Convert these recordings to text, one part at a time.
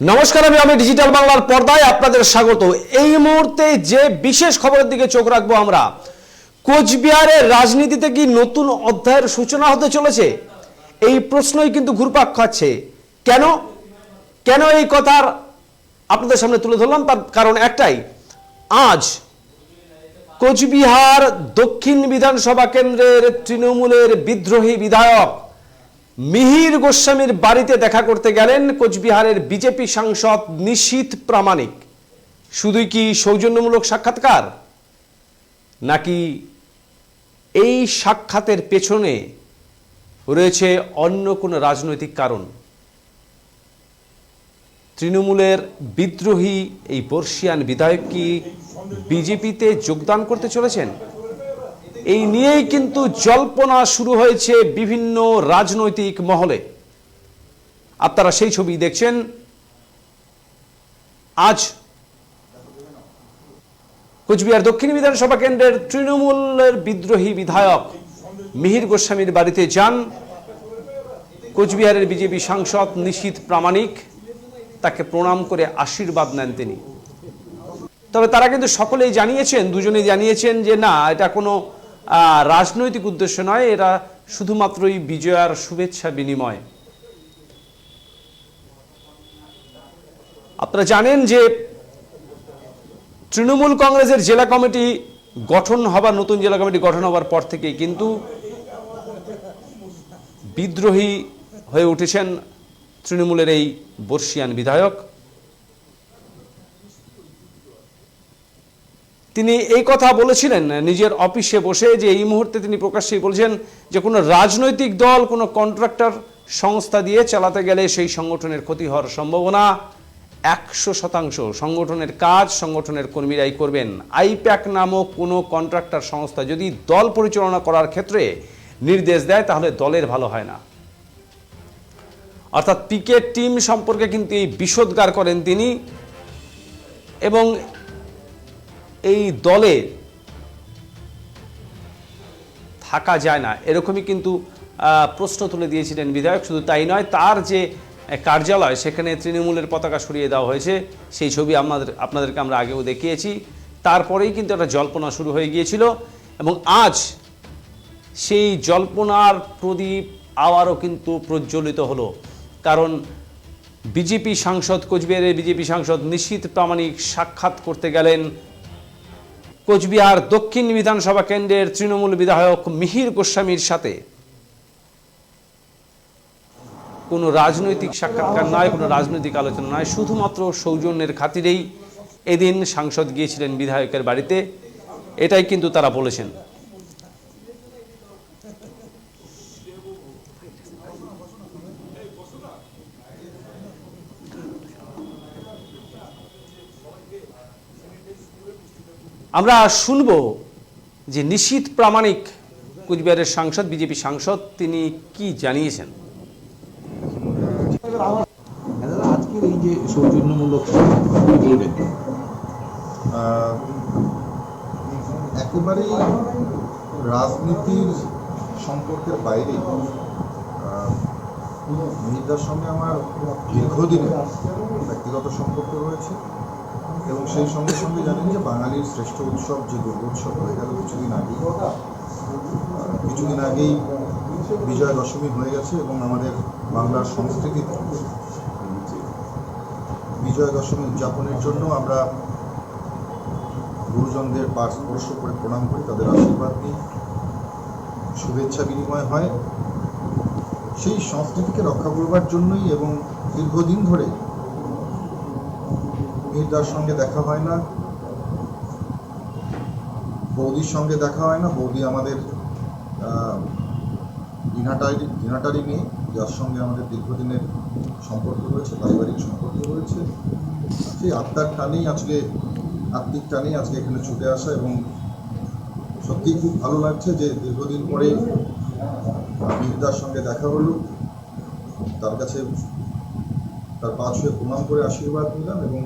নমস্কার, আমি আমি ডিজিটাল বাংলার পর্দায় আপনাদের স্বাগত। এই মুহূর্তে যে বিশেষ খবরের দিকে চোখ রাখব আমরা কোচবিহারের রাজনীতিতে কি নতুন অধ্যায়ের সূচনা হতে চলেছে? এই প্রশ্নই কিন্তু ঘুরপাক খাচ্ছে। কেন? কেন এই কথার আপনাদের সামনে তুলে ধরলাম? তার কারণ একটাই, আজ কোচবিহার দক্ষিণ বিধানসভা কেন্দ্রের তৃণমূলের বিদ্রোহী বিধায়ক মিহির গোস্বামীর বাড়িতে দেখা করতে গেলেন কোচবিহারের বিজেপি সাংসদ নিশীথ প্রামাণিক। শুধুই কি সৌজন্যমূলক সাক্ষাৎকার? নাকি এই সাক্ষাতের পেছনে রয়েছে অন্য কোনো রাজনৈতিক কারণ? তৃণমূলের বিদ্রোহী এই বর্ষিয়ান বিধায়ক কি বিজেপিতে যোগদান করতে চলেছেন? এই নিয়েই কিন্তু জল্পনা শুরু হয়েছে বিভিন্ন রাজনৈতিক মহলে। আপনারা সেই ছবি দেখছেন। আজ কোচবিহার দক্ষিণ বিধানসভা কেন্দ্রের তৃণমূলের বিদ্রোহী বিধায়ক মিহির গোস্বামীর বাড়িতে যান। কোচবিহারের বিজেপি সাংসদ নিশীথ প্রামাণিক তাকে প্রণাম করে আশীর্বাদ নেন তিনি। তবে তারা কিন্তু সকলেই জানিয়েছেন, দুজনেই জানিয়েছেন যে না, এটা কোনো রাজনৈতিক উদ্দেশ্য নয়, এরা শুধুমাত্রই বিজয়ার শুভেচ্ছা বিনিময়। আপনারা জানেন যে তৃণমূল কংগ্রেসের জেলা কমিটি গঠন হবার, নতুন জেলা কমিটি গঠন হবার পর থেকেই কিন্তু বিদ্রোহী হয়ে উঠেছেন তৃণমূলের এই বর্ষিয়ান বিধায়ক। তিনি এই কথা বলেছিলেন নিজের অফিসে বসে যে এই মুহূর্তে তিনি প্রকাশ্যেই বলছেন যে কোনো রাজনৈতিক দল, কোনো কন্ট্রাক্টর সংস্থা দিয়ে চালাতে গেলে সেই সংগঠনের ক্ষতি হওয়ার সম্ভাবনা একশো শতাংশ। সংগঠনের কাজ সংগঠনের কর্মীরাই করবেন। আইপ্যাক নামক কোনো কন্ট্রাক্টর সংস্থা যদি দল পরিচালনা করার ক্ষেত্রে নির্দেশ দেয়, তাহলে দলের ভালো হয় না। অর্থাৎ পিকে টিম সম্পর্কে কিন্তু এই বিষোদ্গার করেন তিনি এবং এই দলে থাকা যায় না। এরকমই কিন্তু প্রশ্ন তুলে দিয়েছিলেন বিধায়ক। শুধু তাই নয়, তার যে কার্যালয়, সেখানে তৃণমূলের পতাকা সরিয়ে দেওয়া হয়েছে। সেই ছবি আমাদের, আপনাদেরকে আমরা আগেও দেখিয়েছি। তারপরেই কিন্তু একটা জল্পনা শুরু হয়ে গিয়েছিল এবং আজ সেই জল্পনার প্রদীপ আবারও কিন্তু প্রজ্বলিত হলো। কারণ বিজেপি সাংসদ, কোচবিহারের বিজেপি সাংসদ নিশ্চিত প্রামাণিক সাক্ষাৎ করতে গেলেন কোচবিহার দক্ষিণ বিধানসভা কেন্দ্রের তৃণমূল বিধায়ক মিহির গোস্বামীর সাথে। কোনো রাজনৈতিক সাক্ষাৎকার নয়, কোনো রাজনৈতিক আলোচনা নয়, শুধুমাত্র সৌজন্যের খাতিরেই এদিন সাংসদ গিয়েছিলেন বিধায়কের বাড়িতে। এটাই কিন্তু তারা বলেছেন। আমরা শুনব যে নিশীত প্রামাণিক কুচবিহারের সাংসদ বিজেপি সাংসদ তিনি কি জানিয়েছেন? আজকের এই যে সৌজন্যমূলক বলবেন? একেবারেই রাজনীতির সম্পর্কের বাইরে মিহিদার সঙ্গে আমার দীর্ঘদিনের ব্যক্তিগত সম্পর্ক রয়েছে। এবং সেই সঙ্গে সঙ্গে জানেন যে বাঙালির শ্রেষ্ঠ উৎসব যে দুর্গোৎসব হয়ে গেল কিছুদিন আগেই কিছুদিন আগেই বিজয়া দশমী হয়ে গেছে এবং আমাদের বাংলার সংস্কৃতিতে বিজয়া দশমী উদযাপনের জন্য আমরা গুরুজনদের পা স্পর্শ করে প্রণাম করি, তাদের আশীর্বাদ নিই। শুভেচ্ছা বিনিময় হয়। সেই সংস্কৃতিকে রক্ষা করবার জন্যই এবং দীর্ঘদিন ধরে মির্জার সঙ্গে দেখা হয় না। বৌদির সঙ্গে দেখা হয় না। বৌদি আমাদের দিনাটারি মেয়ে, যার সঙ্গে আমাদের দীর্ঘদিনের সম্পর্ক রয়েছে, পারিবারিক সম্পর্ক রয়েছে। সেই আত্মার টানেই আজকে, আত্মিক টানেই আজকে এখানে ছুটে আসা এবং সত্যিই খুব ভালো লাগছে যে দীর্ঘদিন পরে মির্জার সঙ্গে দেখা হলো। তার কাছে তার পা ছুঁয়ে প্রণাম করে আশীর্বাদ নিলাম এবং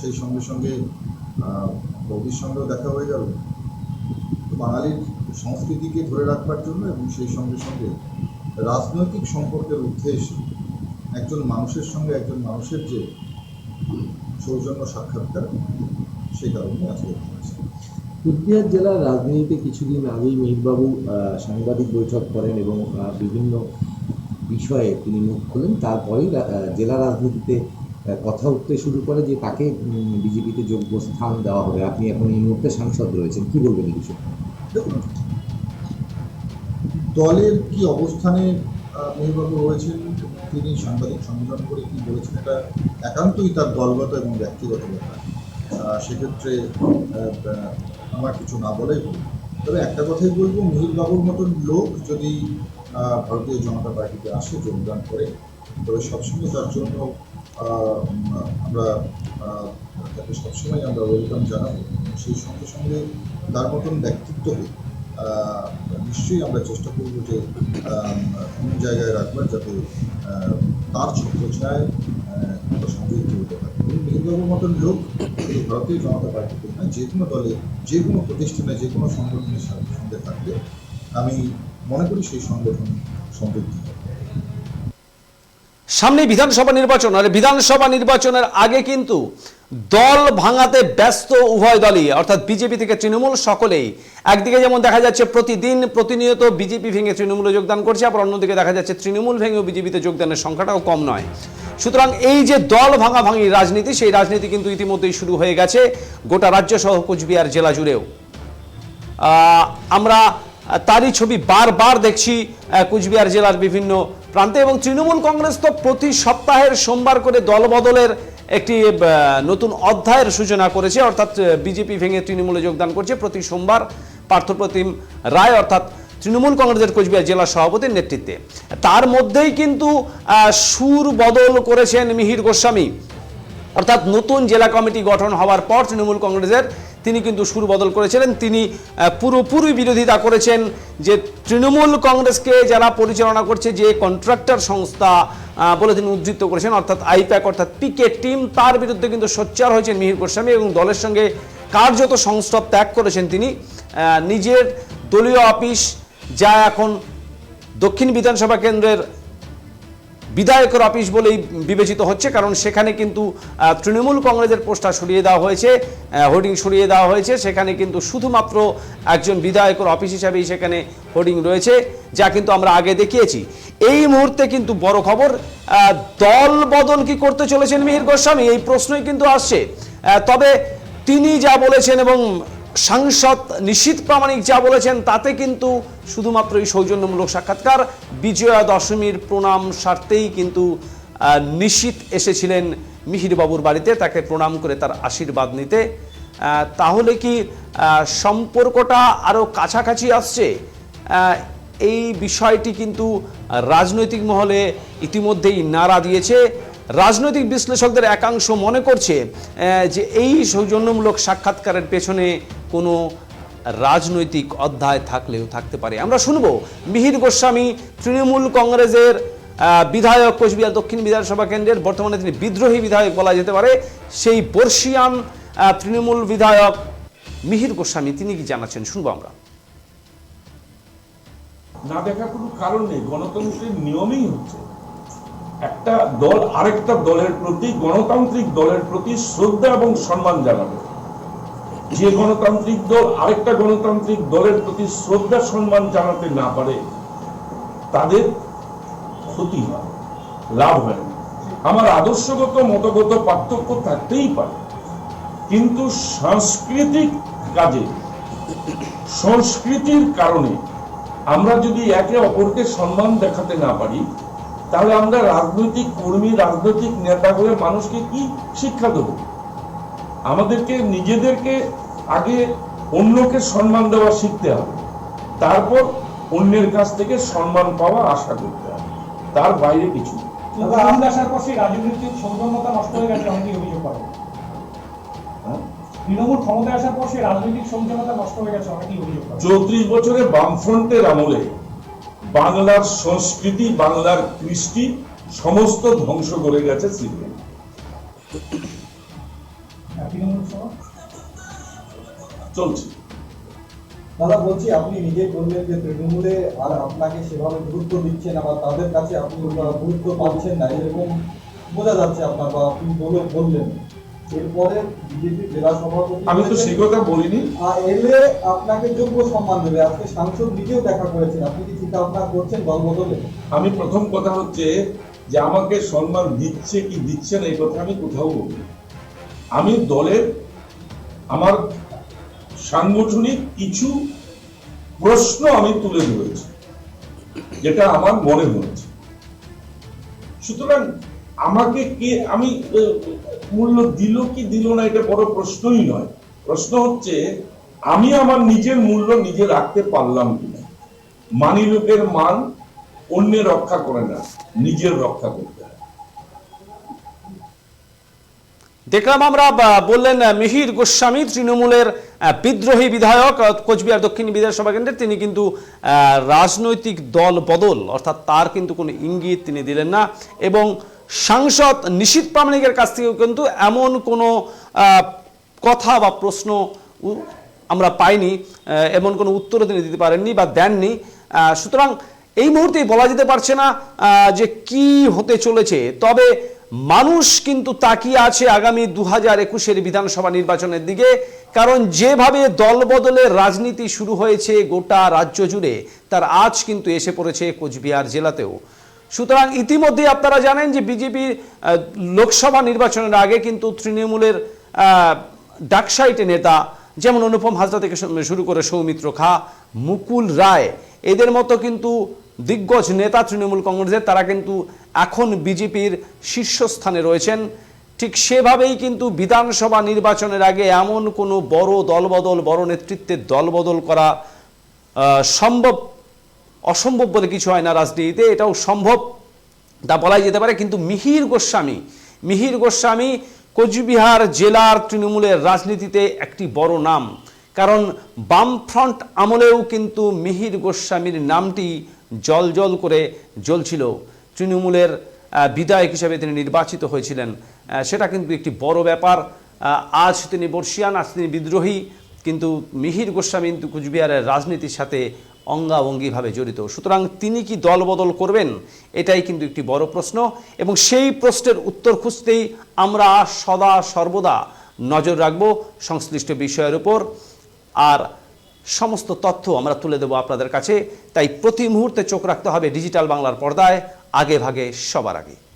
সেই সঙ্গে সঙ্গে বৌদির সঙ্গেও দেখা হয়ে গেল। বাঙালির সংস্কৃতিকে ধরে রাখবার জন্য এবং সেই সঙ্গে সঙ্গে রাজনৈতিক সম্পর্কের ঊর্ধ্বে এসে একজন মানুষের সঙ্গে একজন মানুষের যে সৌজন্য সাক্ষাৎকার সেই কারণে আজকে কুচবিহার জেলার রাজনীতিতে কিছুদিন আগেই মিহিরবাবু সাংবাদিক বৈঠক করেন এবং বিভিন্ন বিষয়ে তিনি মুখ খোলেন। তারপরেই জেলা রাজনীতিতে কথা উঠতে শুরু করে যে তাকে বিজেপিতে যোগ্য স্থান দেওয়া হবে। আপনি এখন এই মুহূর্তে সাংসদ রয়েছেন। কি বলবেন এই বিষয়ে? দলের কি অবস্থানে মেহবাবু রয়েছেন, তিনি সাংবাদিক সম্মেলন করে কি বলেছেন, এটা একান্তই তার দলগত এবং ব্যক্তিগত ব্যাপার। সেক্ষেত্রে আমার কিছু না বলেই ভালো। তবে একটা কথাই বলব মিহিরবাবুর মতন লোক যদি ভারতীয় জনতা পার্টিতে আসে, যোগদান করে তবে সবসময় তার জন্য আমরা তাকে সবসময় আমরা ওয়েলকাম জানাব। সেই সঙ্গে সঙ্গে তার মতন ব্যক্তিত্বকে নিশ্চয়ই আমরা চেষ্টা করব যে এমন জায়গায় রাখবার যাতে তার ছত্রছায় আমরা সংযুক্ত হতে পারি। এবং মেহেরবাবুর মতন লোক শুধু ভারতীয় জনতা পার্টিতে না যে কোনো দলে, যে কোনো প্রতিষ্ঠানে, যে কোনো সংগঠনের সঙ্গে থাকলে আমি মনে করি সেই সংগঠন সমৃদ্ধি সামনে বিধানসভা নির্বাচন আর বিধানসভা নির্বাচনের আগে কিন্তু দল ভাঙাতে ব্যস্ত উভয় দলই, অর্থাৎ বিজেপি থেকে তৃণমূল সকলেই। একদিকে যেমন দেখা যাচ্ছে প্রতিদিন প্রতিনিয়ত বিজেপি ভেঙে তৃণমূলে যোগদান করছে, আবার অন্যদিকে দেখা যাচ্ছে তৃণমূল ভেঙেও বিজেপিতে যোগদানের সংখ্যাটাও কম নয়। সুতরাং এই যে দল ভাঙাভাঙি রাজনীতি, সেই রাজনীতি কিন্তু ইতিমধ্যেই শুরু হয়ে গেছে গোটা রাজ্য সহ কোচবিহার জেলা জুড়েও। আমরা তারই ছবি বারবার দেখছি কুচবিহার জেলার বিভিন্ন প্রান্তে। এবং তৃণমূল কংগ্রেস তো প্রতি সপ্তাহের সোমবার করে দলবদলের একটি নতুন অধ্যায়ের সূচনা করেছে। অর্থাৎ বিজেপি ভেঙে তৃণমূলে যোগদান করছে প্রতি সোমবার পার্থপ্রতিম রায়, অর্থাৎ তৃণমূল কংগ্রেসের কোচবিহার জেলা সভাপতির নেতৃত্বে। তার মধ্যেই কিন্তু সুর বদল করেছেন মিহির গোস্বামী। অর্থাৎ নতুন জেলা কমিটি গঠন হওয়ার পর তৃণমূল কংগ্রেসের তিনি কিন্তু সুর বদল করেছিলেন। তিনি পুরোপুরি বিরোধিতা করেছেন যে তৃণমূল কংগ্রেসকে যারা পরিচালনা করছে, যে কন্ট্রাক্টর সংস্থা বলে তিনি উদ্ধৃত করেছেন, অর্থাৎ আইপ্যাক, অর্থাৎ পিকে টিম, তার বিরুদ্ধে কিন্তু সোচ্চার হয়েছেন মিহির গোস্বামী এবং দলের সঙ্গে কার্যত সংস্রব ত্যাগ করেছেন তিনি। নিজের দলীয় অফিস যা এখন দক্ষিণ বিধানসভা কেন্দ্রের বিধায়কের অফিস বলেই বিবেচিত হচ্ছে, কারণ সেখানে কিন্তু তৃণমূল কংগ্রেসের পোস্টার সরিয়ে দেওয়া হয়েছে হোর্ডিং সরিয়ে দেওয়া হয়েছে, সেখানে কিন্তু শুধুমাত্র একজন বিধায়কের অফিস হিসাবেই সেখানে হোর্ডিং রয়েছে, যা কিন্তু আমরা আগে দেখিয়েছি। এই মুহূর্তে কিন্তু বড় খবর দল বদল কি করতে চলেছেন মিহির গোস্বামী? এই প্রশ্নই কিন্তু আসছে। তবে তিনি যা বলেছেন এবং সাংসদ নিশীত প্রামাণিক যা বলেছেন, তাতে কিন্তু শুধুমাত্র এই সৌজন্যমূলক সাক্ষাৎকার। বিজয়া দশমীর প্রণাম স্বার্থেই কিন্তু নিশীত এসেছিলেন মিহিরবাবুর বাড়িতে, তাকে প্রণাম করে তার আশীর্বাদ নিতে। তাহলে কি সম্পর্কটা আরও কাছাকাছি আসছে? এই বিষয়টি কিন্তু রাজনৈতিক মহলে ইতিমধ্যেই নাড়া দিয়েছে। রাজনৈতিক বিশ্লেষকদের একাংশ মনে করছে যে এই সৌজন্যমূলক সাক্ষাৎকারের পেছনে কোনো রাজনৈতিক অধ্যায় থাকলেও থাকতে পারে। আমরা শুনব মিহির গোস্বামী, তৃণমূল কংগ্রেসের বিধায়ক কোচবিহার দক্ষিণ বিধানসভা কেন্দ্রের, বর্তমানে তিনি বিদ্রোহী বিধায়ক বলা যেতে পারে। সেই বর্ষিয়ান তৃণমূল বিধায়ক মিহির গোস্বামী, তিনি কি জানাচ্ছেন? শুনব আমরা। না দেখার কোনো কারণ নেই। গণতন্ত্রের নিয়মই হচ্ছে। একটা দল, আরেকটা দলের প্রতি, গণতান্ত্রিক দলের প্রতি শ্রদ্ধা এবং সম্মান জানাবে। যে গণতান্ত্রিক দল আরেকটা গণতান্ত্রিক দলের প্রতি শ্রদ্ধা, সম্মান জানাতে না পারে, তাদের ক্ষতি হয়, লাভ হয় না। আমার আদর্শগত, মতগত পার্থক্য থাকতেই পারে। কিন্তু সাংস্কৃতিক কাজে, সংস্কৃতির কারণে আমরা যদি একে অপরকে সম্মান দেখাতে না পারি তাহলে আমরা রাজনৈতিক কর্মী রাজনৈতিক নেতা হয়ে মানুষকে কি শিক্ষা দেব? আমাদেরকে নিজেদেরকে আগে অন্যকে সম্মান দেওয়া শিখতে হবে। তারপর অন্যের কাছ থেকে সম্মান পাওয়া আশা করতে হবে। তার বাইরে কিছু না। তবে আসার পর সেই রাজনৈতিক সৌজন্যতা নষ্ট হয়ে গেছে অনেকেই অভিযোগ করে হ্যাঁ? তৃণমূল ক্ষমতায় আসার পর সেই রাজনৈতিক সৌজন্যতা নষ্ট হয়ে গেছে অনেকেই অভিযোগ চৌত্রিশ বছরে বামফ্রন্টের আমলে বাংলার সংস্কৃতি বাংলার কৃষ্টি সমস্ত ধ্বংস করে গেছে সিপিএম চলছে। দাদা বলছি আপনি নিজেই বললেন যে তৃণমূলে আর আপনাকে সেভাবে গুরুত্ব দিচ্ছে না বা তাদের কাছে আপনি গুরুত্ব পাচ্ছেন না এরকম বোঝা যাচ্ছে আপনার বা আপনি বলে বললেন। এরপরে বিজেপি জেলা সভাপতি আমি তো সেই কথা বলিনি। আহ, এলে আপনাকে যোগ্য সম্মান দেবে। আজকে সাংসদ নিজেও দেখা করেছেন। আপনি কি চিন্তা ভাবনা করছেন দল বদলে আমি প্রথম কথা হচ্ছে যে আমাকে সম্মান দিচ্ছে কি দিচ্ছে না এই কথা আমি কোথাও বলি আমি দলের আমার সাংগঠনিক কিছু প্রশ্ন আমি তুলে ধরেছি যেটা আমার মনে হয়েছে। সুতরাং আমাকে কে, আমি মূল্য দিল কি দিল না এটা বড় প্রশ্নই নয়। প্রশ্ন হচ্ছে, আমি আমার নিজের মূল্য নিজে রাখতে পারলাম কিনা? মানি লোকের মান অন্যের রক্ষা করে না, নিজের রক্ষা করতে দেখলাম আমরা বললেন মিহির গোস্বামী, তৃণমূলের বিদ্রোহী বিধায়ক কোচবিহার দক্ষিণ বিধানসভা কেন্দ্রের, তিনি কিন্তু রাজনৈতিক দল বদল, অর্থাৎ তার কিন্তু কোনো ইঙ্গিত তিনি দিলেন না। এবং সাংসদ নিশীত প্রামাণিকের কাছ থেকেও কিন্তু এমন কোনো কথা বা প্রশ্ন আমরা পাইনি এমন কোনো উত্তরও তিনি দিতে পারেননি বা দেননি। সুতরাং এই মুহূর্তেই বলা যেতে পারছে না যে কি হতে চলেছে। তবে মানুষ কিন্তু তাকিয়ে আছে আগামী দু হাজার একুশের বিধানসভা নির্বাচনের দিকে, কারণ যেভাবে দলবদলের রাজনীতি শুরু হয়েছে গোটা রাজ্য জুড়ে, তার আজ কিন্তু এসে পড়েছে কোচবিহার জেলাতেও। সুতরাং ইতিমধ্যে আপনারা জানেন যে বিজেপির লোকসভা নির্বাচনের আগে কিন্তু তৃণমূলের ডাকসাইটে নেতা যেমন অনুপম হাজরা থেকে শুরু করে সৌমিত্র খা, মুকুল রায়, এদের মতো কিন্তু দিগ্গজ নেতা তৃণমূল কংগ্রেসের তারা কিন্তু এখন বিজেপির শীর্ষস্থানে রয়েছেন। ঠিক সেভাবেই কিন্তু বিধানসভা নির্বাচনের আগে এমন কোনো বড় দলবদল, বড় নেতৃত্বের দলবদল করা সম্ভব অসম্ভব বলে কিছু হয় না রাজনীতিতে, এটাও সম্ভব তা বলাই যেতে পারে। কিন্তু মিহির গোস্বামী মিহির গোস্বামী কোচবিহার জেলার তৃণমূলের রাজনীতিতে একটি বড় নাম। কারণ বামফ্রন্ট আমলেও কিন্তু মিহির গোস্বামীর নামটি জল জল করে জ্বলছিল। তৃণমূলের বিধায়ক হিসেবে তিনি নির্বাচিত হয়েছিলেন। সেটা কিন্তু একটি বড় ব্যাপার। আজ তিনি বর্ষিয়ান, আজ তিনি বিদ্রোহী। কিন্তু মিহির গোস্বামী কিন্তু কুচবিহারের রাজনীতির সাথে অঙ্গাভঙ্গিভাবে জড়িত। সুতরাং তিনি কি দলবদল করবেন? এটাই কিন্তু একটি বড় প্রশ্ন। এবং সেই প্রশ্নের উত্তর খুঁজতেই আমরা সদা সর্বদা নজর রাখব সংশ্লিষ্ট বিষয়ের উপর। আর সমস্ত তথ্য আমরা তুলে দেব আপনাদের কাছে। তাই প্রতি মুহূর্তে চোখ রাখতে হবে ডিজিটাল বাংলার পর্দায়। আগে ভাগে সবার আগে।